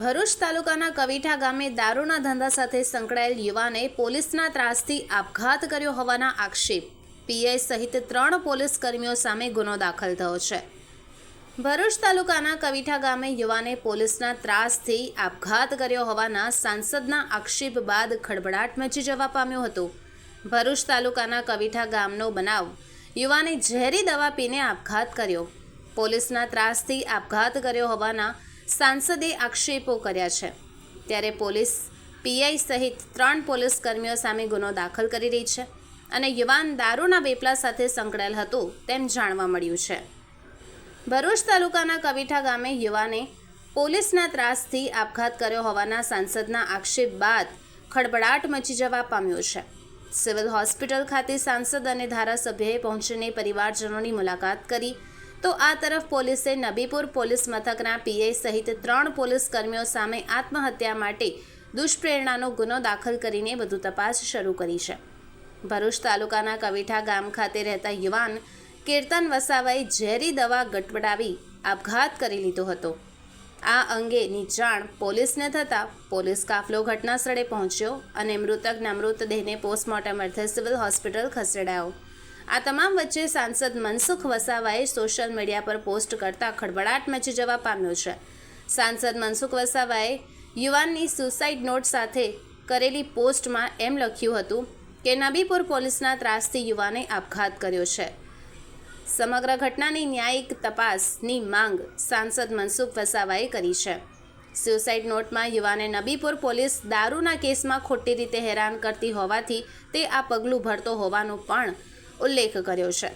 ભરૂચ તાલુકાના કવિઠા ગામે દારૂના ધંધા સાથે સંકળાયેલ યુવાને પોલીસના ત્રાસથી આપઘાત કર્યો હોવાના આક્ષેપ. પીઆઈ સહિત ત્રણ પોલીસ કર્મીઓ સામે ગુનો દાખલ થયો છે. ભરૂચ તાલુકાના કવિઠા ગામે યુવાને પોલીસના ત્રાસથી આપઘાત કર્યો હોવાના સાંસદના આક્ષેપ બાદ ખળભળાટ મચી જવા પામ્યો હતો. ભરૂચ તાલુકાના કવિઠા ગામનો બનાવ. યુવાને ઝેરી દવા પીને આપઘાત કર્યો. પોલીસના ત્રાસથી આપઘાત કર્યો હોવાના સાંસદે આક્ષેપો કર્યા છે. ત્યારે પોલીસ પીઆઈ સહિત ત્રણ પોલીસ કર્મીઓ સામે ગુનો દાખલ કરી રહી છે અને યુવાન દારૂના વેપલા સાથે સંકળાયેલ હતો તેમ જાણવા મળ્યું છે. ભરૂચ તાલુકાના કવિઠા ગામે યુવાને પોલીસના ત્રાસથી આપઘાત કર્યો હોવાના સાંસદના આક્ષેપ બાદ ખળભળાટ મચી જવા પામ્યો છે. સિવિલ હોસ્પિટલ ખાતે સાંસદ અને ધારાસભ્યએ પહોંચીને પરિવારજનોની મુલાકાત કરી તો આ તરફ પોલીસે નબીપુર પોલીસ મથકના પીઆઈ સહિત ત્રણ પોલીસ કર્મીઓ સામે આત્મહત્યા માટે દુષ્પ્રેરણાનો ગુનો દાખલ કરીને વધુ તપાસ શરૂ કરી છે. ભરૂચ તાલુકાના કવિઠા ગામ ખાતે રહેતા યુવાન કીર્તન વસાવાએ ઝેરી દવા ગટવડાવી આપઘાત કરી લીધો હતો. આ અંગેની જાણ પોલીસને થતાં પોલીસ કાફલો ઘટના સ્થળે પહોંચ્યો અને મૃતકના મૃતદેહને પોસ્ટમોર્ટમ અર્થે સિવિલ હોસ્પિટલ ખસેડાયો. આ તમામ વચ્ચે સાંસદ મનસુખ વસાવાએ સોશિયલ મીડિયા પર પોસ્ટ કરતા ખળભળાટ મચી જવા પામ્યો છે. સાંસદ મનસુખ વસાવાએ યુવાનની સુસાઇડ નોટ સાથે કરેલી પોસ્ટમાં એમ લખ્યું હતું કે, નબીપુર પોલીસના ત્રાસથી યુવાને આપઘાત કર્યો છે. સમગ્ર ઘટનાની ન્યાયિક તપાસની માંગ સાંસદ મનસુખ વસાવાએ કરી છે. સુસાઇડ નોટમાં યુવાને નબીપુર પોલીસ દારૂના કેસમાં ખોટી રીતે હેરાન કરતી હોવાથી તે આ પગલું ભરતો હોવાનું પણ ઉલ્લેખ કર્યો છે.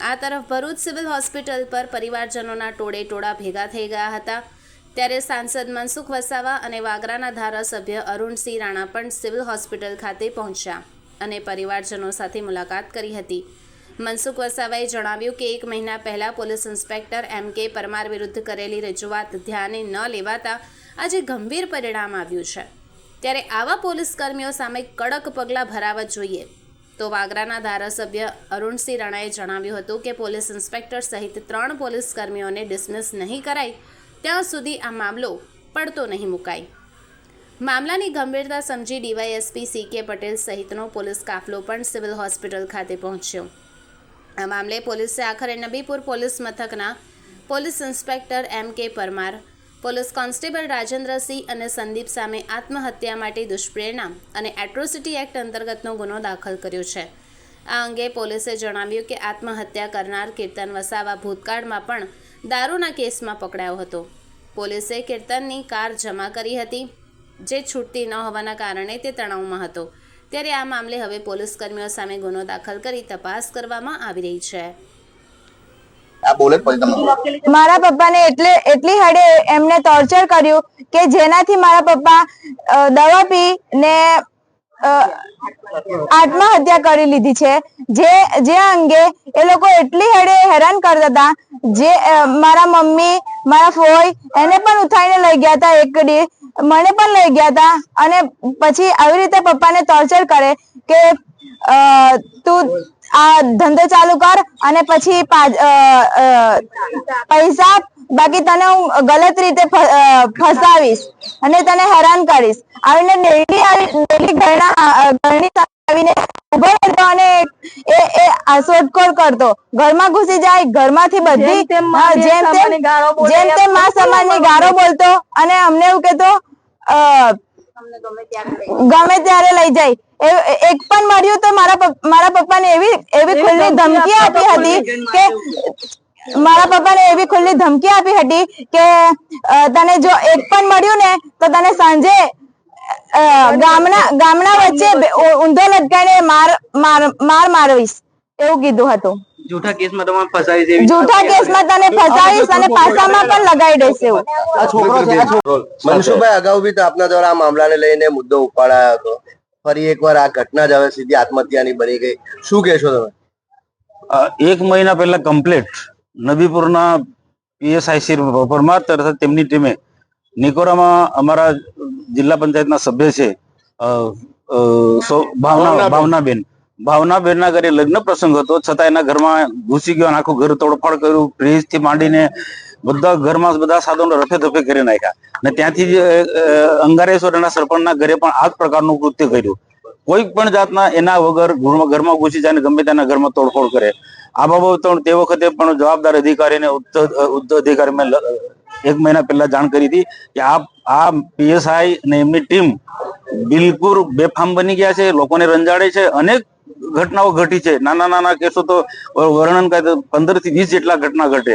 આ તરફ ભરૂચ સિવિલ હોસ્પિટલ પર પરિવારજનોના ટોળે ટોળા ભેગા થઈ ગયા હતા. ત્યારે સાંસદ મનસુખ વસાવા અને વાગરાના ધારાસભ્ય અરુણસિંહ રાણા પણ સિવિલ હોસ્પિટલ ખાતે પહોંચ્યા અને પરિવારજનો સાથે મુલાકાત કરી હતી. મનસુખ વસાવાએ જણાવ્યું કે એક મહિના પહેલાં police inspector M K Parmar વિરુદ્ધ કરેલી રજૂઆત ધ્યાને ન લેવાતા આજે ગંભીર પરિણામ આવ્યું છે. ત્યારે આવા પોલીસ કર્મીઓ સામે કડક પગલાં ભરાવા જોઈએ. તો વાગરાના ધારાસભ્ય અરુણસિંહ રાણાએ જણાવ્યું હતું કે પોલીસ ઇન્સ્પેક્ટર સહિત ત્રણ પોલીસ કર્મીઓને ડિસમિસ નહીં કરાય, ત્યાં સુધી આ મામલો પડતો નહીં મુકાય. મામલાની ગંભીરતા સમજી ડીવાયએસપી સી કે પટેલ સહિતનો પોલીસ કાફલો પણ સિવિલ હોસ્પિટલ ખાતે પહોંચ્યો. આ મામલે પોલીસે આખરે નબીપુર પોલીસ મથકના police inspector M K Parmar police constable Rajendrasinh અને સંદીપ સામે આત્મહત્યા માટે દુષ્પ્રેરણા અને એટ્રોસિટી એક્ટ અંતર્ગતનો ગુનો દાખલ કર્યો છે. આ અંગે પોલીસે જણાવ્યું કે આત્મહત્યા કરનાર કીર્તન વસાવા ભૂતકાળમાં પણ દારૂના કેસમાં પકડાયો હતો. પોલીસે કીર્તનની કાર જમા કરી હતી, જે છૂટતી ન હોવાના કારણે તે તણાવમાં હતો. ત્યારે આ મામલે હવે પોલીસ કર્મીઓ સામે ગુનો દાખલ કરી તપાસ કરવામાં આવી રહી છે. મારા પપ્પાને એટલે એટલી હડે એમને ટોર્ચર કર્યું કે જેનાથી મારા પપ્પા દવા પી ને આત્મહત્યા કરી લીધી છે. જે જે અંગે એ લોકો એટલી હડે હેરાન કરતા હતા. જે મારા મમ્મી, મારા ફોઈ એને પણ ઉઠાઈને લઈ ગયા હતા એક મને પણ લઈ ગયા હતા અને પછી આવી રીતે પપ્પાને ટોર્ચર કરે કે તું આ ધંધો ચાલુ કર અને પછી પૈસા બાકી તને હું ગલત રીતે ફસાવીશ અને તને હેરાન કરીશ. આવીને ડેલી આવી ડેલી ઘરના ઘરની આવીને ઊભો રહેતો અને એ એ શોધખોળ કરતો. ઘરમાં ઘૂસી જાય ઘરમાંથી બધી જેમ તેમ જેમ તેમ મા સમાજની ગારો બોલતો અને અમને એવું કહેતો અ, ગમે ત્યારે લઈ જાય. એક પણ મળ્યું તો મારા મારા પપ્પાને એવી એવી ખુલ્લી ધમકી આપી હતી કે મારા પપ્પાને એવી ખુલ્લી ધમકી આપી હતી કે તને જો એક પણ મળ્યું ને તો તને સાંજે ગામના ગામના વચ્ચે ઊંધો લટકાઈને માર માર માર મારવીશ. એવું કીધું હતું. જૂઠા કેસમાં તમને ફસાવી દેવી જૂઠા કેસમાં તને ફસાવીશ અને પાસામાં પણ લગાવી દેશે આ છોકરો છે. આ છોકરો મનસુખભાઈ અગાઉ બી તો આપના દ્વારા આ મામલાને લઈને મુદ્દો ઉપાડાયો હતો. ફરી એકવાર આ ઘટના જ હવે સીધી આત્મહત્યાની બની ગઈ. શું કહેશો તમે? એક મહિના પહેલા કમ્પ્લીટ નબીપુરના પીએસઆઈસી શ્રી પરમાર તથા તેમની ટીમે નિકોરામાં અમારા જિલ્લા પંચાયતના સભ્ય છે ભાવના ભાવનાબેન. ભાવનાબેનના ઘરે લગ્ન પ્રસંગ હતો. છતાં એના ઘરમાં ઘૂસી ગયો આખું ઘર તોડફોડ કર્યું. ફ્રીજથી માંડીને બધા ઘરમાં બધા સાધનો રફે ધફે કરી નાખ્યા. અને ત્યાંથી અંગારેશ્વરના સરપંચના ઘરે પણ આ પ્રકારનું કૃત્ય કર્યું. કોઈ પણ જાતના એના વગર ઘરમાં ઘૂસી જાય ગમે તેના ઘરમાં તોડફોડ કરે. આ બાબત તે વખતે પણ જવાબદાર અધિકારીને, ઉચ્ચ અધિકારી મેં એક મહિના પહેલા જાણ કરી હતી કે આ આ પીએસઆઈ અને એમની ટીમ બિલકુલ બેફામ બની ગયા છે. લોકોને રંજાડે છે. અનેક ઘટનાઓ ઘટી છે. નાના નાના કેસો તો વર્ણન કરે પંદરથી વીસ જેટલા ઘટના ઘટે.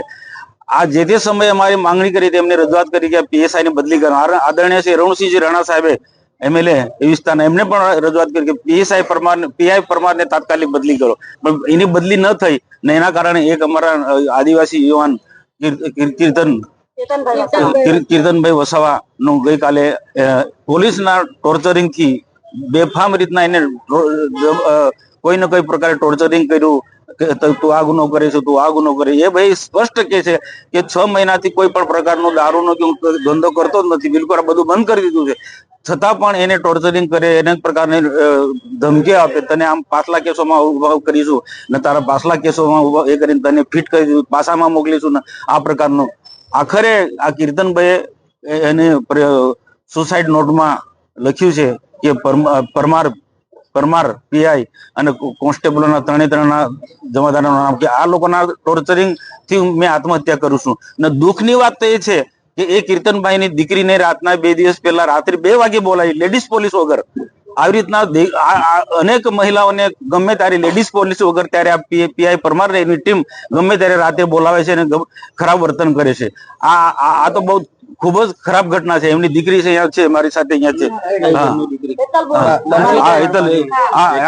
આ જે તે સમયે અમારી માંગણી કરી હતી એમને રજૂઆત કરી કે પીએસઆઈ ની બદલી કરવા આદરણીય શ્રી રણસિંહજી રાણા સાહેબે એમએલએ એ વિસ્તારના એમને પણ રજૂઆત કરી કે પીએસઆઈ પરમાર પીઆઈ પરમારને તાત્કાલિક બદલી કરો. પણ એની બદલી ન થઈ ને એના કારણે એક અમારા આદિવાસી યુવાન કીર- કીર- કીર્તન કીર્તનભાઈ વસાવા. નું ગઈકાલે પોલીસના ટોર્ચરિંગથી બેફામ રીતના એને કોઈ ને કોઈ પ્રકારે ટોર્ચરિંગ કર્યું તું આ ગુનો કરે છે તું આ ગુનો કરે એ ભાઈ સ્પષ્ટ કે છે કે છ મહિનાથી કોઈ પણ પ્રકારનો દારૂનો કે હું ધંધો કરતો જ નથી. બિલકુલ આ બધું બંધ કરી દીધું છે. છતાં પણ એને ટોર્ચરિંગ કરે, એને પ્રકારની ધમકી આપે. તને આમ પાછલા કેસોમાં ઊભા કરીશું, ને તારા પાછલા કેસોમાં ઊભા એ કરીને તને ફિટ કરી દીધું, પાછામાં મોકલીશું, ને આ પ્રકારનું. આખરે આ કીર્તનભાઈએ એને સુસાઇડ નોટમાં લખ્યું છે પરમા- પરમાર પરમાર પીઆઈ અને કોન્સ્ટેબલોના ત્રણે ત્રણના જમાદારના નામ કે આ લોકોના ટોર્ચરિંગથી મેં આત્મહત્યા કરું છું. અને દુઃખની વાત તો એ છે કે એ કીર્તનભાઈની દીકરીને રાતના બે દિવસ પહેલા રાત્રે બે વાગે બોલાવી લેડીઝ પોલીસ વગર. આવી રીતના અનેક મહિલાઓને ગમે ત્યારે લેડીઝ પોલીસ વગર ત્યારે આ પીઆઈ પરમાર એની ટીમ ગમે ત્યારે રાતે બોલાવે છે અને ખરાબ વર્તન કરે છે. આ આ તો બહુ ખૂબ જ ખરાબ ઘટના છે. એમની દીકરી છે અહીંયા છે મારી સાથે અહીંયા છે.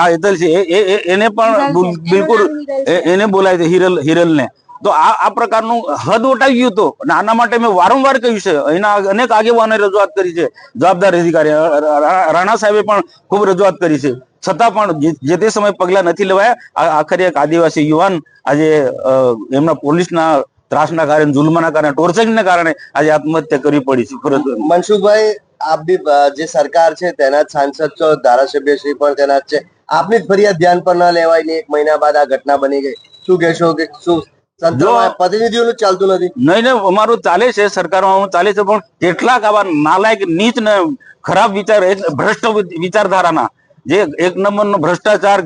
હેતલ છે. એને પણ બિલકુલ એને બોલાય છે હિરલ હિરલ ને તો આ આ પ્રકારનું હદ વટાવી ગયું હતું અને આના માટે મેં વારંવાર કહ્યું છે. એના અનેક આગેવાનોએ રજૂઆત કરી છે. જવાબદાર અધિકારી રાણા સાહેબે પણ ખૂબ રજૂઆત કરી છે. છતાં પણ જે- તે સમયે પગલા નથી લેવાયા આખરે એક આદિવાસી યુવાન આજે એમના પોલીસના ત્રાસના કારણે જુલ્મના કારણે ટોર્ચરિંગના કારણે આજે આત્મહત્યા કરવી પડી છે મનસુખભાઈ આપ બી જે સરકાર છે તેના જ સાંસદ છો ધારાસભ્ય શ્રી પણ તેના જ છે. આપની જ ફરિયાદ ધ્યાન પર ના લેવાય ને એક મહિના બાદ આ ઘટના બની ગઈ. શું કહેશો કે શું પ્રતિનિધિઓનું ચાલતું નથી? નહીં નહીં અમારું ચાલે છે સરકારમાં ચાલે છે પણ કેટલાક આવા નાલાયક નીચ ને ખરાબ વિચાર ભ્રષ્ટ વિચારધારાના જે એક નંબરનો ભ્રષ્ટાચાર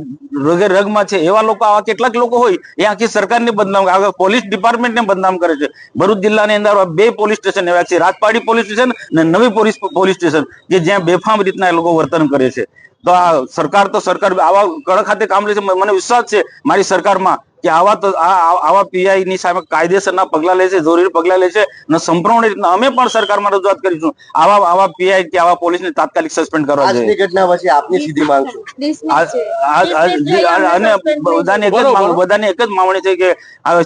વગેરે રગમાં છે, એવા લોકો, આવા કેટલાક લોકો હોય, એ આખી સરકારને બદનામ આગળ પોલીસ ડિપાર્ટમેન્ટને બદનામ કરે છે. ભરૂચ જિલ્લાની અંદર બે પોલીસ સ્ટેશન એવા છે, રાજપાડી પોલીસ સ્ટેશન અને નવી પોલીસ પોલીસ સ્ટેશન, કે જ્યાં બેફામ રીતના એ લોકો વર્તન કરે છે. તો આ સરકાર તો સરકાર આવા કડક ખાતે કામ લે છે. મને વિશ્વાસ છે મારી સરકારમાં કે આવા તો આવા પીઆઈ ની સામે કાયદેસરના પગલા લે છે જરૂરી પગલા લે છે અને સંપૂર્ણ રીતના અમે પણ સરકારમાં રજૂઆત કરીશું. આવા આવા પીઆઈ કે આવા પોલીસને તાત્કાલિક સસ્પેન્ડ કરવા જોઈએ. આજની ઘટના પછી આપની સીધી માંગ અને બધાને એક જ માંગ બધાને એક જ માંગણી છે કે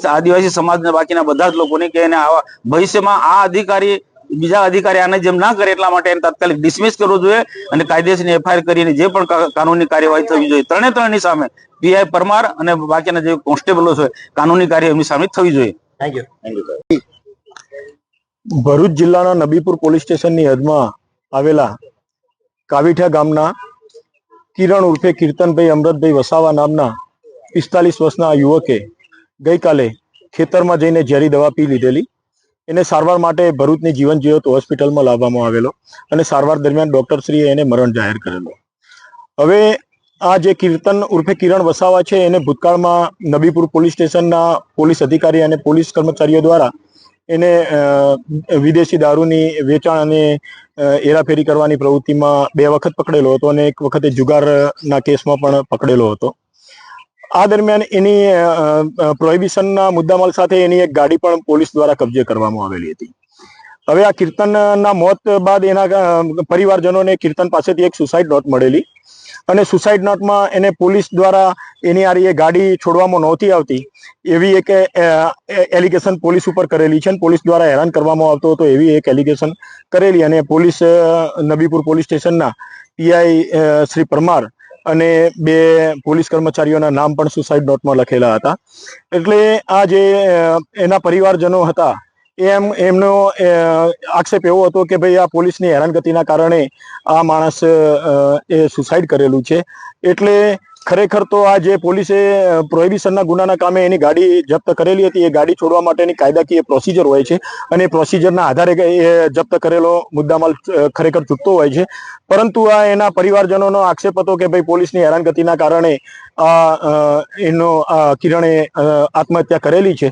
આદિવાસી સમાજના બાકીના બધા જ લોકોને કે એને આવા ભવિષ્યમાં આ અધિકારી બીજા અધિકારી આને જેમ ના કરે એટલા માટે એને તાત્કાલિક ડિસમિસ કરવો જોઈએ અને કાયદેસરની એફઆઈઆર કરીને જે પણ કાનૂની કાર્યવાહી થવી જોઈએ. ત્રણે ત્રણની સામે પીઆઈ પરમાર અને બાકીના જે કોન્સ્ટેબલો છે કાનૂની કાર્ય એમની સામે થવી જોઈએ. થેન્ક યુ ભરૂચ જિલ્લાના નબીપુર પોલીસ સ્ટેશનની હદમાં આવેલા કાવીઠા ગામના કિરણ ઉર્ફે કીર્તનભાઈ અમૃતભાઈ વસાવા નામના પિસ્તાલીસ વર્ષના યુવકે ગઈકાલે ખેતરમાં જઈને ઝેરી દવા પી લીધેલી. એને સારવાર માટે ભરૂચની જીવન જીવત હોસ્પિટલમાં લાવવામાં આવેલો અને સારવાર દરમિયાન ડૉક્ટરશ્રીએ એને મરણ જાહેર કરેલો. હવે આ જે કીર્તન ઉર્ફે કિરણ વસાવા છે, એને ભૂતકાળમાં નબીપુર પોલીસ સ્ટેશનના પોલીસ અધિકારી અને પોલીસ કર્મચારીઓ દ્વારા એને વિદેશી દારૂની વેચાણ અને હેરાફેરી કરવાની પ્રવૃત્તિમાં બે વખત પકડેલો હતો અને એક વખતે જુગારના કેસમાં પણ પકડેલો હતો. આ દરમિયાન એની પ્રોહિબિશનના મુદ્દામાલ સાથે એની એક ગાડી પણ પોલીસ દ્વારા કબજે કરવામાં આવેલી હતી. હવે આ કીર્તનના મોત બાદ એના પરિવારજનોને કીર્તન પાસેથી એક સુસાઇડ નોટ મળેલી અને સુસાઇડ નોટમાં એને પોલીસ દ્વારા એની આરીએ ગાડી છોડવામાં નહોતી આવતી એવી એક એલિગેશન પોલીસ ઉપર કરેલી છે અને પોલીસ દ્વારા હેરાન કરવામાં આવતો હતો એવી એક એલિગેશન કરેલી અને પોલીસ નબીપુર પોલીસ સ્ટેશનના પીઆઈ શ્રી પરમાર અને બે પોલીસ કર્મચારીઓના નામ પણ સુસાઇડ નોટમાં લખેલા હતા. એટલે આ જે એના પરિવારજનો હતા, એમ, એમનો આક્ષેપ એવો હતો કે ભાઈ આ પોલીસની હેરાનગતિના કારણે આ માણસ એ સુસાઇડ કરેલું છે. એટલે ખરેખર તો આ જે પોલીસે પ્રોહિબિશનના ગુનાના કામે એની ગાડી જપ્ત કરેલી હતી, એ ગાડી છોડવા માટેની કાયદાકીય પ્રોસિજર હોય છે અને પ્રોસિજરના આધારે એ જપ્ત કરેલો મુદ્દામાલ ખરેખર ચૂકતો હોય છે. પરંતુ આ એના પરિવારજનોનો આક્ષેપ હતો કે ભાઈ પોલીસની હેરાનગતિના કારણે આ એનો આ કિરણે આત્મહત્યા કરેલી છે.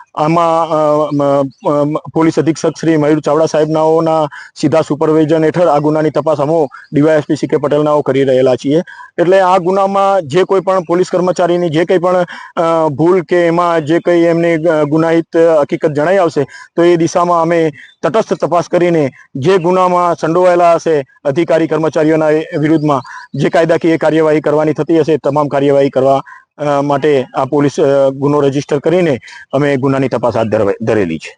આમાં પોલીસ અધિક્ષક શ્રી મયુર ચાવડા સાહેબનાઓના સીધા સુપરવાઇઝન હેઠળ આ ગુનાની તપાસ અમો ડીવાયએસપી સી કે પટેલનાઓ કરી રહેલા છીએ. એટલે આ ગુનામાં જે કોઈ પણ પોલીસ કર્મચારીની જે કંઈ પણ ભૂલ કે એમાં જે કંઈ એમની ગુનાહિત હકીકત જણાઈ આવશે, તો એ દિશામાં અમે તટસ્થ તપાસ કરીને જે ગુનામાં સંડોવાયેલા હશે અધિકારી કર્મચારીઓના વિરુદ્ધમાં જે કાયદાકીય કાર્યવાહી કરવાની થતી હશે, તમામ કાર્યવાહી કરવા માટે આ પોલીસ ગુનો રજિસ્ટર કરીને અમે ગુનાની તપાસ હાથ ધરેલી છે.